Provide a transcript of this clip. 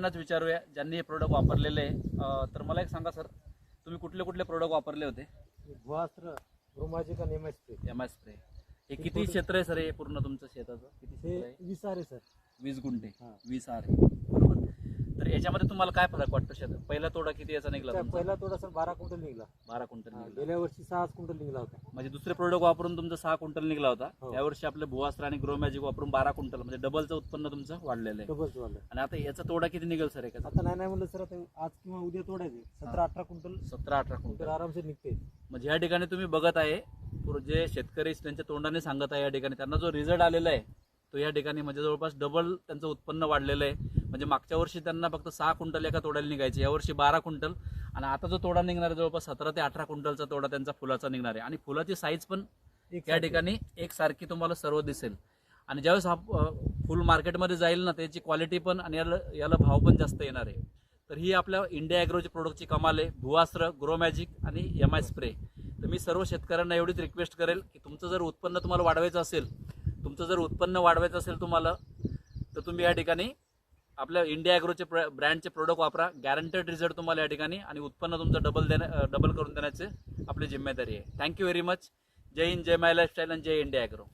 शेतकऱ्यांनाच विचारूया ज्यांनी हे प्रोडक्ट वापरलेले आहे. तर मला एक सांगा सर तुम्ही कुठले कुठले प्रोडक्ट वापरले होते? भुआस्त्र रोमाजिक आणि M S P M S spray हे किती क्षेत्र आहे सर हे पूर्ण तुमचं शेताचं? किती क्षेत्र आहे? वीस आहे सर. वीस गुंठे. हा. वीस आर. आहे तर याच्यामध्ये तुम्हाला काय फरक वाटतो शेत पहिला तोडा किती याचा निघाला तुमचा? पहिला थोडा सर बारा क्विंटल निघला. बारा क्विंटल हा, निघाला. गेल्या वर्षी सहा क्विंटल निघला होता. म्हणजे दुसरे प्रोडक्ट वापरून तुमचा सहा क्विंटल निघाला होता. हो. यावर्षी आपले भुवास्त्र आणि ग्रो मॅजिक वापरून बारा क्विंटल म्हणजे डबलचं उत्पन्न तुमचं वाढलेलं आहे. डबल झालं आणि आता याचा तोडा किती निघेल सर एका आता नाही नाही म्हणलं सर आता आज किंवा उद्या तोडायचे सतरा अठरा क्विंटल. सतरा अठरा क्विंटल. क्विंटल आरामसे निघते. म्हणजे या ठिकाणी तुम्ही बघत आहे पूर- जे शेतकरी त्यांच्या तोंडाने सांगत आहे या ठिकाणी. त्यांना जो रिझल्ट आलेला आहे तो या ठिकाणी म्हणजे जवळपास डबल त्यांचं उत्पन्न वाढलेलं आहे. म्हणजे मागच्या वर्षी त्यांना फक्त सहा क्विंटल एका तोड्याला निघायचे. यावर्षी बारा क्विंटल. आणि आता जो तोडा निघणार आहे जवळपास सतरा ते अठरा क्विंटलचा तोडा त्यांचा फुलाचा निघणार आहे. आणि फुलाची साईज पण एक या ठिकाणी एकसारखी तुम्हाला सर्व दिसेल. आणि ज्यावेळेस हा फुल मार्केटमध्ये जाईल ना त्याची क्वालिटी पण आणि याला याला भाव पण जास्त येणार आहे. तर ही आपल्या इंडिया ॲग्रोची प्रोडक्टची कमाल आहे. भुवास्त्र ग्रो मॅजिक आणि एम आय स्प्रे तर मी सर्व शेतकऱ्यांना एवढीच रिक्वेस्ट करेल की तुमचं जर उत्पन्न तुम्हाला वाढवायचं असेल तुमचं जर उत्पन्न वाढवायचं असेल तुम्हाला तर तुम्ही या ठिकाणी आपल्या इंडिया ॲग्रोचे प्र ब्रँडचे प्रोडक्ट वापरा. गॅरंटेड रिझल्ट तुम्हाला या ठिकाणी आणि उत्पन्न तुमचं डबल देण्या डबल करून देण्याचे आपली जिम्मेदारी आहे. थँक्यू व्हेरी मच जय हिंद जय माय लाईफस्टाईल आणि जय इंडिया ॲग्रो